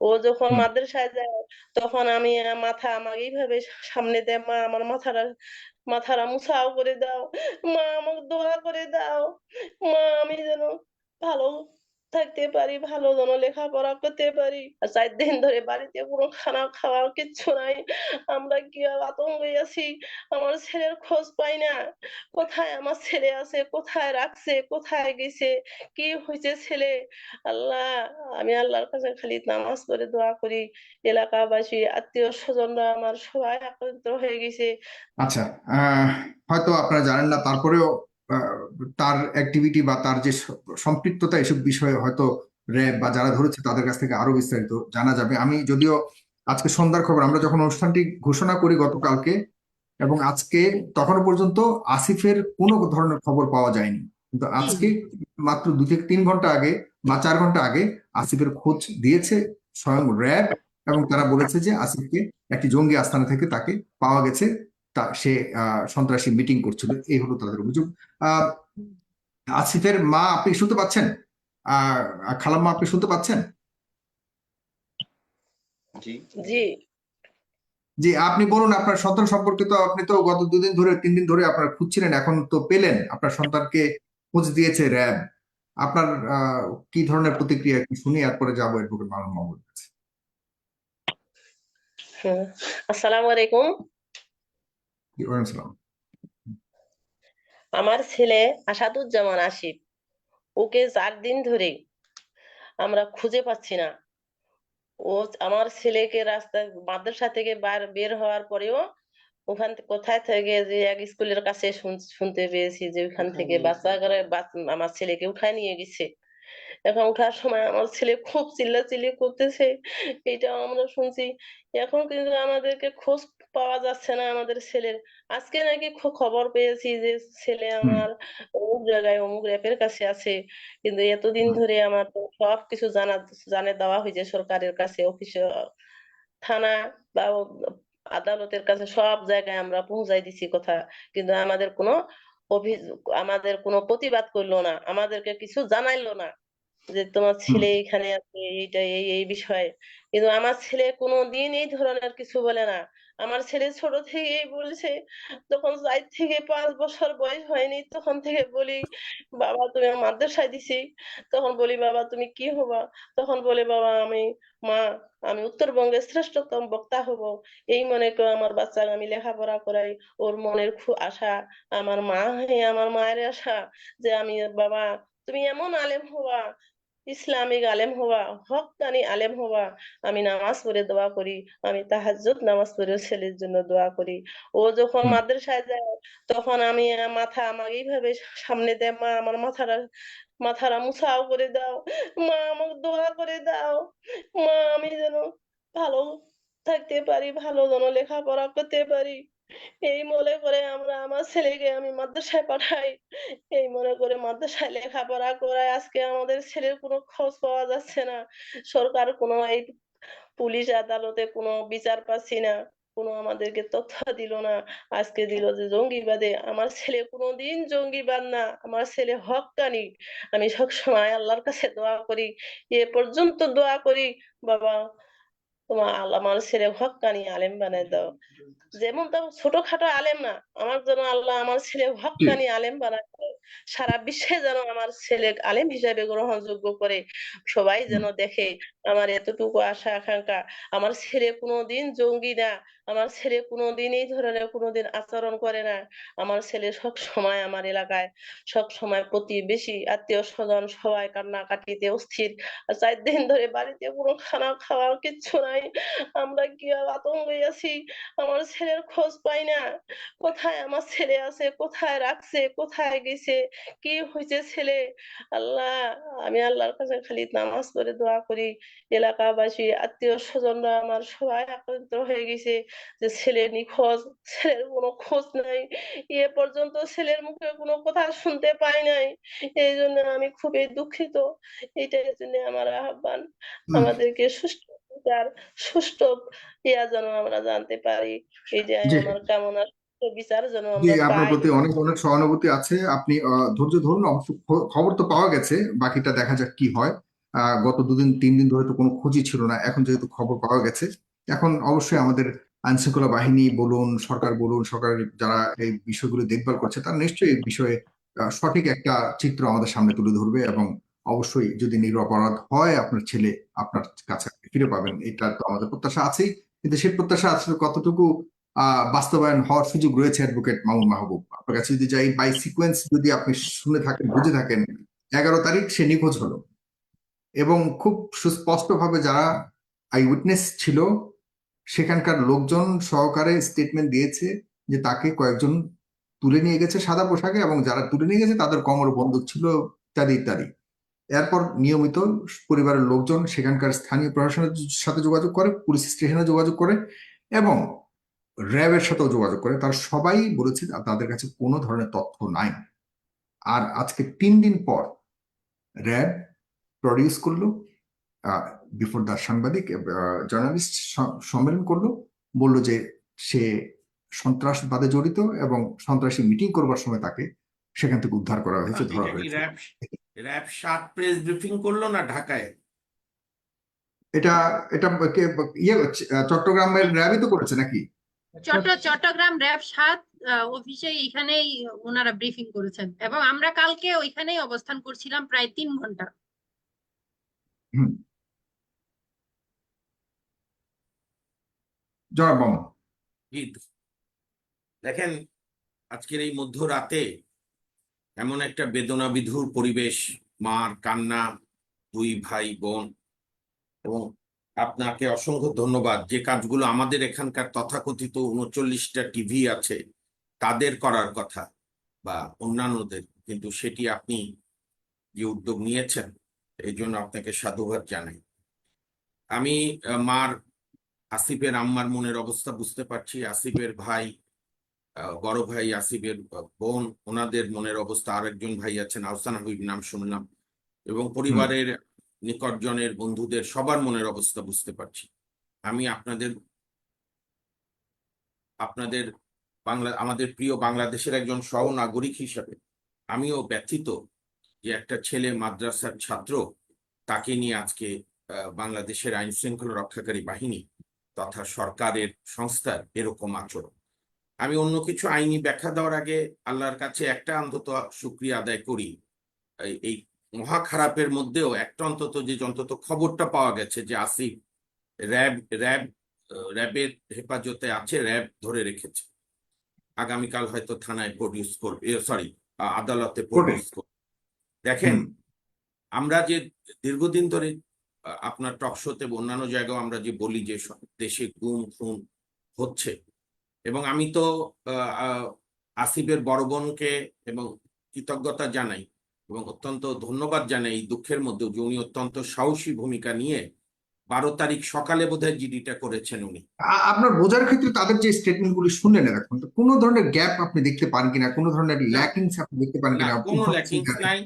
ও যখন। মাদ্রাসায় যায় তখন আমি মাথা আমাকে এইভাবে সামনে দেয় মা আমার মাথাটা মাথাটা মুছাও করে দাও মা আমাকে দোয়া করে দাও মা আমি যেন ভালো থাকতে পারি, ভালো যেন লেখাপড়া করতে পারি। আর চার দিন ধরে বাড়িতে কোনো খানা খাওয়ার কিচ্ছু নাই। আমরা কি আতঙ্কে আছি? আমার ছেলের খোঁজ পাই না। কোথায় আমার ছেলে আছে? কোথায় রাখছে? কোথায় গেছে? কি হয়েছে ছেলে? আল্লাহ, আমি আল্লাহর কাছে খালি নামাজ পড়ে দোয়া করি। এলাকাবাসী, আত্মীয় স্বজনরা আমার সবাই একত্রিত হয়ে গেছে। আচ্ছা হয়তো আপনারা জানেন না, তারপরেও তার অ্যাক্টিভিটি বা তার যে সম্পৃক্ততা এসব বিষয়ে হয়তো র্যাব বা যারা ধরেছে তাদের কাছ থেকে আরও বিস্তারিত জানা যাবে। আমি যদিও আজকে সন্ধ্যার খবর আমরা যখন অনুষ্ঠানটি ঘোষণা করি গতকালকে এবং আজকে তখনও পর্যন্ত আসিফের কোনো ধরনের খবর পাওয়া যায়নি। কিন্তু আজকে মাত্র দু থেকে তিন ঘণ্টা আগে বা চার ঘণ্টা আগে আসিফের খোঁজ দিয়েছে স্বয়ং র্যাব এবং তারা বলেছে যে আসিফকে একটি জঙ্গি আস্তানা থেকে তাকে পাওয়া গেছে। সে সন্ত্রাসী মিটিং করছিল। এই হলো তাদের অভিযোগ। আসিফের মা আপনি শুনতে পাচ্ছেন? খালাম্মা আপনি শুনতে পাচ্ছেন? জি। জি। আপনি বলুন আপনার সন্তান সম্পর্কে তো আপনি তো গত দুদিন ধরে তিন দিন ধরে আপনার খুঁজছিলেন এখন তো পেলেন। আপনার সন্তানকে খোঁজ দিয়েছে র্যাব। আপনার আহ, কি ধরনের প্রতিক্রিয়া একটু শুনি? এরপরে যাব মাহমুদ কাছে। হ্যাঁ। আসসালামু আলাইকুম। আমার ছেলে আসাদুজ্জামান আসিফ ওকে চার দিন ধরে আমরা খুঁজে পাচ্ছি না। ও আমার ছেলেকে রাস্তায় মাদ্রাসা থেকে বার বের হওয়ার পরেও ওখান থেকে কোথায় থেকে যে এক স্কুলের কাছে শুন- শুনতে পেয়েছি যে ওখান থেকে বাচ্চা করে আমার ছেলেকে উঠায় নিয়ে গেছে। এখন ওঠার সময় আমার ছেলে খুব চিল্লাচিল্লি করতেছে। এটা আমরা শুনছি। এখন কিন্তু আমাদেরকে খোঁজ পাওয়া যাচ্ছে না আমাদের ছেলের। আজকে নাকি খবর পেয়েছি যে ছেলে আমার অমুক জায়গায় অমুক র্যাপের কাছে আছে। কিন্তু এতদিন ধরে আমার তো সব কিছু জানা জানে দেওয়া হয়েছে সরকারের কাছে অফিসে থানা বা আদালতের কাছে সব জায়গায় আমরা পৌঁছাই দিছি কথা। কিন্তু আমাদের কোনো আমাদের কোনো প্রতিবাদ করল না। আমাদেরকে কিছু জানাইলো না যে তোমার ছেলে এখানে আছে এইটা এই এই বিষয়ে। কিন্তু আমার ছেলে কোনো দিন এই ধরনের কিছু বলে না। আমার ছেলে ছোট থেকেই বলছে যখন চার থেকে পাঁচ বছর বয়স হয়নি, তখন থেকে বলি, বাবা তুমি মাদ্রাসায় দিছি। তখন বলি, বাবা তুমি কি হবা? তখন বলে, বাবা আমি মা, আমি উত্তরবঙ্গের শ্রেষ্ঠতম বক্তা হব। এই মনে করে আমার বাচ্চাকে আমি লেখাপড়া করাই। ওর মনের খুব আশা, আমার মা হয়ে আমার মায়ের আশা যে আমি, বাবা তুমি এমন আলেম হবা ইসলামিক আলেম হওয়া হক্কানি আলেম হওয়া আমি নামাজ পড়ে দোয়া করি আমি তাহাজ্জুদ নামাজ পড়ে ছেলের জন্য দোয়া করি। ও যখন মাদ্রাসায় যায় তখন আমি মাথা আমাকে এইভাবে সামনে দেয় মা আমার মাথাটা মাথাটা মুছাও করে দাও মা আমাকে দোয়া করে দাও মা আমি যেন ভালো থাকতে পারি ভালো যেন লেখাপড়া করতে পারি। এই মনে করে আমরা আমার ছেলেকে আমি মাদ্রাসায় পাঠাই, এই মনে করে মাদ্রাসায় লেখাপড়া করায়। আজকে আমাদের ছেলের কোনো খোঁজ পাওয়া যাচ্ছে না। সরকার কোনো এই পুলিশ আদালতে কোনো বিচার পাচ্ছি না, কোনো আমাদেরকে তথ্য দিল না। আজকে দিল যে জঙ্গিবাদে। আমার ছেলে কোনোদিন জঙ্গিবাদ না। আমার ছেলে হক্কানি আমি সবসময় আল্লাহর কাছে দোয়া করি। এ পর্যন্ত দোয়া করি, বাবা। তোমার আল্লাহ মানুষের হকানি আলেম বানায় দাও। যেমন তো ছোটখাটো আলেম না, আমার যেন আল্লাহ আমার ছেলে হকানি আলেম বানায় দাও। সারা বিশ্বে যেন আমার ছেলে আলেম হিসাবে গ্রহণযোগ্য করে, সবাই যেন দেখে আমার এতটুকু আশা আকাঙ্ক্ষা আমার ছেলে কোনোদিন জঙ্গি না আমার ছেলে কোনোদিন এই ধরনের কোনোদিন আচরণ করে না। আমার ছেলে সব সময় আমার এলাকায়, সব সময় প্রতিবেশী, আত্মীয় স্বজন সবাই কান্নাকাটিতে অস্থির। চার দিন ধরে বাড়িতে কোনো খানা খাওয়া কিচ্ছু নাই। আমরা কি আতঙ্কে আছি? আমার ছেলের খোঁজ পাই না। কোথায় আমার ছেলে আছে? কোথায় রাখছে? কোথায় গেছে? কি হয়েছে ছেলে? আল্লাহ, আমি আল্লাহর কাছে খালি নামাজ পড়ে দোয়া করি। এলাকাবাসী, আত্মীয় স্বজনরা আমার সবাই আক্রান্ত হয়ে গেছে। যে ছেলে নিখোঁজ ছেলের কোনো খোঁজ নাই। এ পর্যন্ত ছেলের মুখে কোনো কথা শুনতে পাই নাই। এই জন্য আমি খুবই দুঃখিত। এটার জন্য আমার আহ্বান আমাদেরকে সুষ্ঠু বিচার সুষ্ঠু ইয়া যেন আমরা জানতে পারি। এটাই। আমার কামনা বিচার যেন আপনার প্রতি অনেক অনেক সহানুভূতি আছে। আপনি ধৈর্য ধরুন খবর তো পাওয়া গেছে বাকিটা দেখা যাক কি হয়। আহ, গত দুদিন তিন দিন ধরে তো কোনো খোঁজই ছিল না। এখন যেহেতু খবর পাওয়া গেছে এখন অবশ্যই আমাদের আইন শৃঙ্খলা বাহিনী বলুন, সরকার বলুন, সরকারের যারা এই বিষয়গুলো দেখভাল করছে, তারা নিশ্চয়ই এই বিষয়ে সঠিক একটা চিত্র আমাদের সামনে তুলে ধরবে এবং অবশ্যই যদি নিরপরাধ হয় আপনার ছেলে আপনার কাছে ফিরে পাবেন। এটা তো আমাদের প্রত্যাশা আছেই। কিন্তু সেই প্রত্যাশা আসলে কতটুকু বাস্তবায়ন হওয়ার সুযোগ রয়েছে অ্যাডভোকেট মামুন মাহবুব? আপনার কাছে যদি যাই বাই সিকোয়েন্স যদি আপনি শুনে থাকেন, বুঝে থাকেন, এগারো তারিখ সে নিখোঁজ হলো। এবং খুব সুস্পষ্টভাবে যারা আই উইটনেস ছিল সেখানকার লোকজন সহকারে স্টেটমেন্ট দিয়েছে যে তাকে কয়েকজন তুলে নিয়ে গেছে সাদা পোশাকে এবং যারা তুলে নিয়ে গেছে তাদের কোমর বন্দুক ছিল ইত্যাদি ইত্যাদি। এরপর নিয়মিত পরিবারের লোকজন সেখানকার স্থানীয় প্রশাসনের সাথে যোগাযোগ করে, পুলিশ স্টেশনে যোগাযোগ করে এবং র্যাবের সাথেও যোগাযোগ করে। তারা সবাই বলেছে তাদের কাছে কোনো ধরনের তথ্য নাই। আর আজকে তিন দিন পর র্যাব প্রডিউস করল বিফোর দা সাংবাদিক জার্নালিস্ট সম্মেলন করল বলল যে সে সন্ত্রাসবাদে জড়িত এবং সন্ত্রাসী মিটিং করবার সময় তাকে সেখান থেকে উদ্ধার করা হয়েছে ধরা হয়েছে। র্যাব সাত প্রেস ব্রিফিং করল না ঢাকায়? এটা এটা কে ইয়ে চট্টগ্রামের র্যাবই তো করেছে নাকি? চট্ট চট্টগ্রাম র্যাব সাত আহ, অফিসে এখানেই ওনারা ব্রিফিং করেছেন এবং আমরা কালকে ওইখানেই অবস্থান করছিলাম প্রায় তিন ঘণ্টা। হুম। জনাব মামুন জি দেখেন আজকের এই মধ্যরাতে এমন একটা বেদনা বিধুর পরিবেশ, মার কান্না, দুই ভাই বোন, এবং আপনাকে অসংখ্য ধন্যবাদ। যে কাজগুলো আমাদের এখানকার তথাকথিত উনচল্লিশটা টিভি আছে, তাদের করার কথা বা অন্যান্যদের, কিন্তু সেটি আপনি যে উদ্যোগ নিয়েছেন, এই জন্য আপনাকে সাধুবাদ জানাই। আমি মার আসিফের আম্মার মনের অবস্থা বুঝতে পারছি। আসিফের ভাই বড় ভাই আসিফের বোন ওনাদের মনের অবস্থা। আরেকজন ভাই আছেন আহসান হাবিব নাম শুনলাম। এবং পরিবারের নিকটজনের বন্ধুদের সবার মনের অবস্থা বুঝতে পারছি। আমি আপনাদের আপনাদের বাংলা আমাদের প্রিয় বাংলাদেশের একজন সহনাগরিক হিসাবে আমিও ব্যথিত যে একটা ছেলে মাদ্রাসার ছাত্র তাকে নিয়ে আজকে আহ, বাংলাদেশের আইন শৃঙ্খলা রক্ষাকারী বাহিনী তথা সরকারের সংস্থার এরকম আচরণ। আমি অন্য কিছু আইনি ব্যাখ্যা দেওয়ার আগে আল্লাহর কাছে একটা অন্তত শুক্রিয়া আদায় করি। এই- মহা খারাপের মধ্যেও একটা অন্তত যে অন্তত খবরটা পাওয়া গেছে যে আসিফ র্যাব র্যাব র্যাবের হেফাজতে আছে র্যাব ধরে রেখেছে। আগামীকাল হয়তো থানায় প্রডিউস করবে সরি আদালতে প্রডিউস করবে দেখেন আমরা যে দীর্ঘদিন ধরে আপনার টক শোতে অন্যান্য জায়গায় আমরা যে বলি যে দেশে গুম খুন হচ্ছে। এবং আমি তো আসিফের বড় বোনকে এবং কৃতজ্ঞতা জানাই এবং অত্যন্ত ধন্যবাদ জানাই এই দুঃখের মধ্যে যে উনি অত্যন্ত সাহসী ভূমিকা নিয়ে বারো তারিখ সকালে বোধহয় জিডিটা করেছেন উনি। আপনার বোঝার ক্ষেত্রে তাদের যে স্টেটমেন্ট গুলি শুনলেন এখন কোনো ধরনের গ্যাপ আপনি দেখতে পান কিনা? কোনো ধরনের ল্যাকিংস আপনি দেখতে পান কিনা? কোনো ল্যাকিংস নাই।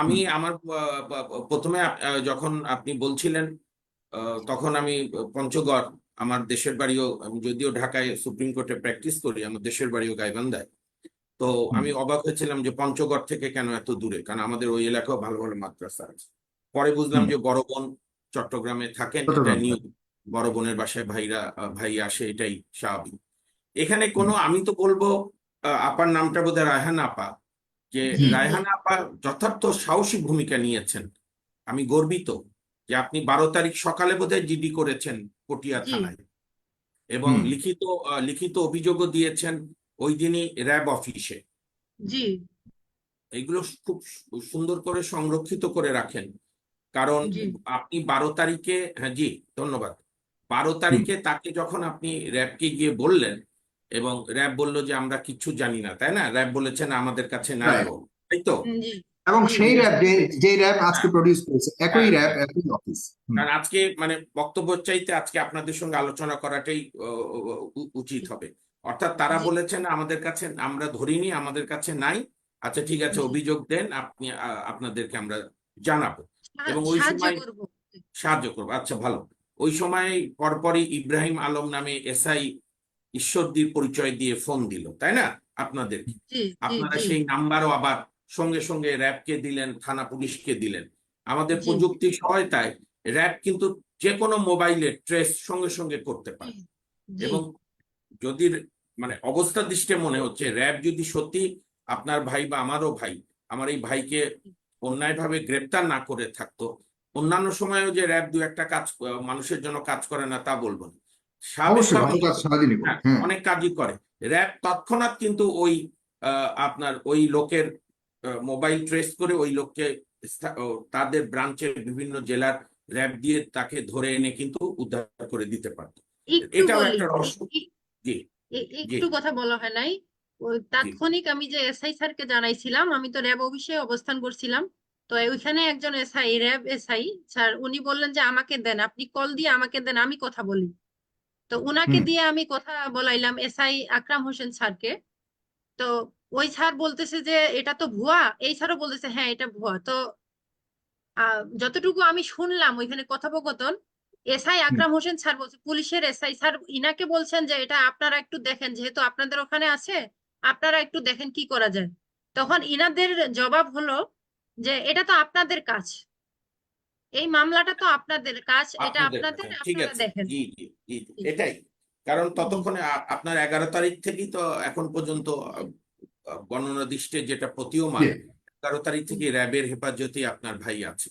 আমি আমার প্রথমে যখন আপনি বলছিলেন আহ, তখন আমি পঞ্চগড় আমার দেশের বাড়িও আমি যদিও ঢাকায় সুপ্রিম কোর্টে প্র্যাকটিস করি আমার দেশের বাড়িও গাইবান্ধায়। তো আমি অবাক হয়েছিলাম যে পঞ্চগড় থেকে কেন এত দূরে? কারণ আমাদের ওই এলাকাও ভালো ভালো মাদ্রাসা আছে। পরে বুঝলাম যে বড় বোন চট্টগ্রামে থাকেন এটা নিয়ম বড় বোনের বাসায় ভাইরা ভাই আসে এটাই স্বাভাবিক। এখানে কোনো আমি তো বলব আহ, আপার নামটা বোধহয় রায়হান আপা। যে রায়হানা আপা যথার্থ সাহসী ভূমিকা নিয়েছেন। আমি গর্বিত যে আপনি বারো তারিখ সকালে বোধহয় জিডি করেছেন পটিয়া থানায়। এবং লিখিত লিখিত অভিযোগও দিয়েছেন ওই দিনই র্যাব অফিসে। জি। এগুলো খুব সুন্দর করে সংরক্ষিত করে রাখেন। কারণ আপনি বারো তারিখে হ্যাঁ জি ধন্যবাদ। বারো তারিখে তাকে যখন আপনি র্যাবকে গিয়ে বললেন এবং র্যাব বলল যে আমরা কিচ্ছু জানি না। তাই না? র্যাব বলেছেন আমাদের কাছে নাই. তাই তো? এবং সেই র্যাব যে র্যাব আজকে হ্যাঁ। প্রডিউস করেছে একই হ্যাঁ। র্যাব একই অফিস কারণ আজকে মানে বক্তব্য চাইতে আজকে আপনাদের সঙ্গে আলোচনা করাটাই উচিত হবে। অর্থাৎ তারা বলেছেন আমাদের কাছে আমরা ধরিনি আমাদের কাছে নাই। আচ্ছা ঠিক আছে অভিযোগ দেন আপনি আহ, আপনাদেরকে আমরা জানাব। এবং ওই সময়- সাহায্য করব। আচ্ছা ভালো। ওই সময় পরপরই ইব্রাহিম আলম নামে এসআই ঈশ্বরদীর পরিচয় দিয়ে ফোন দিল তাই না? আপনাদের আপনারা সেই নাম্বারও আবার সঙ্গে সঙ্গে র্যাবকে দিলেন থানা পুলিশকে দিলেন। আমাদের। প্রযুক্তির সহায়তায় র্যাব কিন্তু যে কোনো মোবাইলে ট্রেস সঙ্গে সঙ্গে করতে পারে। এবং যদি মানে অবস্থা দৃষ্টে মনে হচ্ছে র্যাব যদি সত্যি আপনার ভাই বা আমারও ভাই আমার এই ভাইকে অন্যায়ভাবে গ্রেপ্তার না করে থাকতো অন্যান্য সময়ও যে র্যাব দু একটা কাজ মানুষের জন্য কাজ করে না তা বলব না। হ্যাঁ, অনেক কাজই করে। র্যাব তৎক্ষণাৎ কিন্তু ওই আহ, আপনার ওই লোকের মোবাইল ট্রেস করে ওই লোককে তাদের ব্রাঞ্চের বিভিন্ন জেলার র্যাব দিয়ে তাকে ধরে এনে কিন্তু উদ্ধার করে দিতে পারত। এটাও একটা রহস্য। জি। একটু কথা বলা হয় নাই। তাৎক্ষণিক আমি যে এসআই স্যারকে জানাইছিলাম আমি তো র্যাব অফিসে অবস্থান করছিলাম। তো ওইখানে একজন এসআই র্যাব এসআই স্যার উনি বললেন যে আমাকে দেন আপনি কল দিয়ে আমাকে দেন আমি কথা বলি। তো উনাকে দিয়ে আমি কথা বলাইলাম এসআই আকরাম হোসেন স্যারকে। তো ওই স্যার বলতেছে যে এটা তো ভুয়া। এই স্যারও বলতেছে হ্যাঁ এটা ভুয়া। তো যতটুকু আমি শুনলাম ওইখানে কথোপকথন এসআই আকরাম হোসেন স্যার বলছে পুলিশের এসআই স্যার ইনাকে বলছেন যে এটা আপনারা একটু দেখেন যেহেতু আপনাদের ওখানে আছে আপনারা একটু দেখেন কি করা যায়। তখন ইনাদের জবাব হলো যে এটা তো আপনাদের কাজ। এই মামলাটা তো আপনাদের কাজ এটা আপনাদের হ্যাঁ, ঠিক আছে। জি জি জি এটাই। কারণ ততক্ষণে আপনার এগারো তারিখ থেকেই তো এখন পর্যন্ত গণনা দৃষ্টে যেটা প্রতীয়মান। এগারো তারিখ থেকে র্যাবের হেফাজতে আপনার ভাই আছে।